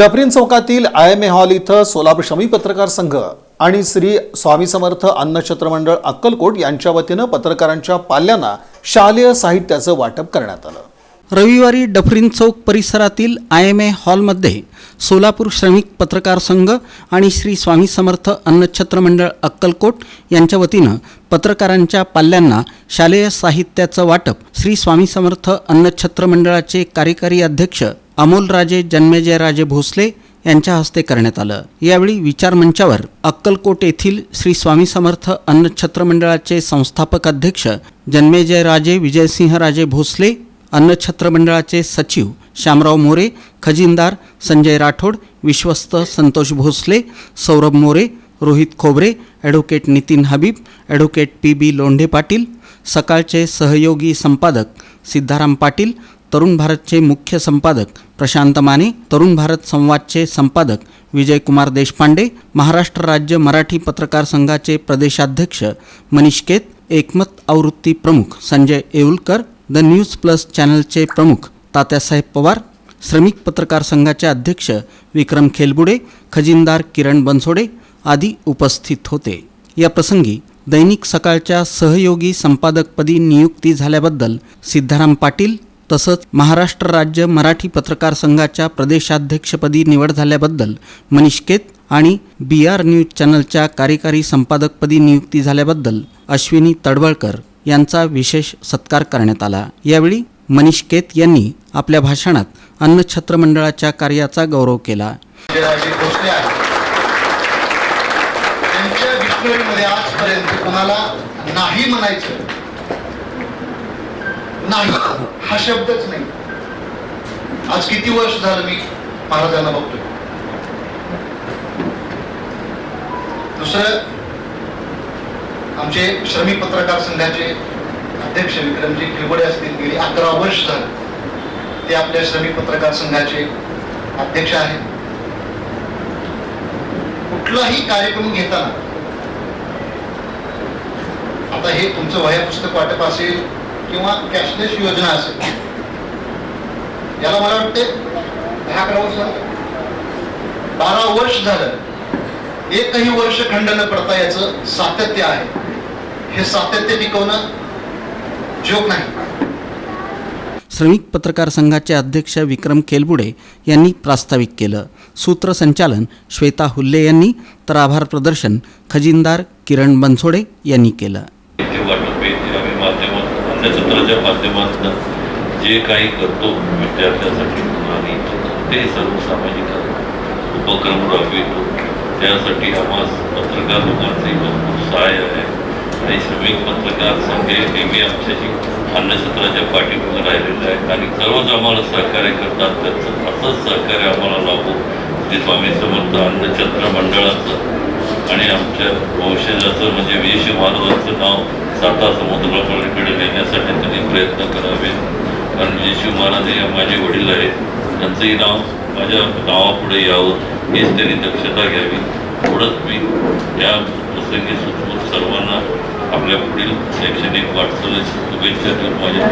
Dufferin चौकातील I M A hall इथं सोलापूर शमी पत्रकार संघ आणि श्री स्वामी समर्थ अन्नछत्र मंडळ अक्कलकोट यांच्या वतीनं पत्रकारांच्या पाल्यांना शालेय साहित्याचं वाटप करण्यात आलं. रविवारी डफरीन चौक परिसरातील आय एम ए हॉलमध्ये सोलापूर श्रमिक पत्रकार संघ आणि श्री स्वामी समर्थ अन्नछत्र मंडळ अक्कलकोट यांच्या वतीनं पत्रकारांच्या पाल्यांना शालेय साहित्याचं वाटप श्री स्वामी समर्थ अन्नछत्र मंडळाचे कार्यकारी अध्यक्ष अमोलराजे जन्मेजयराजे भोसले यांच्या हस्ते करण्यात आलं. यावेळी विचारमंचावर अक्कलकोट येथील श्री स्वामी समर्थ अन्नछत्र मंडळाचे संस्थापक अध्यक्ष जन्मेजयराजे विजयसिंहराजे भोसले अन्नछत्र मंडळाचे सचिव श्यामराव मोरे खजिनदार संजय राठोड विश्वस्त Santosh Bhosale Saurabh More Rohit Khobare advocate Nitin Habib advocate P B Londhe Patil सकाळचे सहयोगी संपादक सिद्धाराम पाटील तरुण भारतचे मुख्य संपादक प्रशांत माने तरुण भारत संवादचे संपादक विजयकुमार देशपांडे महाराष्ट्र राज्य मराठी पत्रकार संघाचे प्रदेशाध्यक्ष मनीष केत एकमत आवृत्ती प्रमुख Sanjay Yeulkar the news plus चॅनलचे प्रमुख तात्यासाहेब पवार श्रमिक पत्रकार संघाचे अध्यक्ष विक्रम खेलबुडे खजिनदार किरण बनसोडे आदी उपस्थित होते. या प्रसंगी दैनिक सकाळच्या सहयोगी संपादकपदी नियुक्ती झाल्याबद्दल सिद्धाराम पाटील तसंच महाराष्ट्र राज्य मराठी पत्रकार संघाच्या प्रदेशाध्यक्षपदी निवड झाल्याबद्दल मनीष केत आणि बी आर न्यूज चॅनलच्या कार्यकारी संपादकपदी नियुक्ती झाल्याबद्दल अश्विनी तडवळकर यांचा विशेष सत्कार करण्यात आला. यावेळी मनीष केत यांनी आपल्या भाषणात अन्नछत्र मंडळाच्या कार्याचा गौरव केला. नाही म्हणायचं. नाही. हा शब्दच नाही. आज किती वर्ष झालं मी महाराजांना बघतोय. दुसरं आमचे श्रमिक पत्रकार संघाचे अध्यक्ष विक्रमजी खिलबडे असतील गेली अकरा वर्ष झाले. ते आपल्या श्रमिक पत्रकार संघाचे अध्यक्ष आहेत. कुठलाही कार्यक्रम घेताना आता हे तुमचं वया पुस्तक वाटप असेल किंवा कॅशलेस योजना असेल याला मला वाटते दहा अकरा वर्ष झालं. बारा वर्ष झालं. एकही वर्ष खंड न पडता याचं सातत्य आहे. हे सातत्य टिकवणं जोक नाही. श्रमिक पत्रकार संघाचे अध्यक्ष विक्रम केलबुडे यांनी प्रास्ताविक केलं. सूत्रसंचालन श्वेता हुल्ले यांनी तर आभार प्रदर्शन खजिनदार किरण बनसोडे यांनी केलं ते वाटप आहे ते आम्ही माध्यमात अन्नछत्राच्या माध्यमातून जे काही करतो विद्यार्थ्यांसाठी आणि ते सर्व सामाजिक उपक्रम राबवितो त्यासाठी आम्हाला पत्रकार लोकांचे भरपूर सहाय्य आहे. आणि श्रमिक पत्रकार संघ हे नेहमी आमच्याशी अन्नसत्राच्या पाठीमागे राहिलेलं आहे आणि सर्वच आम्हाला सहकार्य करतात. त्याचं असंच सहकार्य आम्हाला लाभो जे स्वामी समर्थ अन्नछत्र मंडळाचं आणि आमच्या वंशजाचं म्हणजे वेश महाराजांचं नाव साता समुद्रापलीकडे नेण्यासाठी त्यांनी प्रयत्न करावे कारण येशू महाराज हे माझे वडील आहेत. त्यांचंही नाव माझ्या नावापुढे यावं हेच त्यांनी दक्षता घ्यावी. एवढंच मी या प्रसंगी सुचवून सर्वांना आपल्या पुढील शैक्षणिक वाटचालीस शुभेच्छा देऊन माझ्या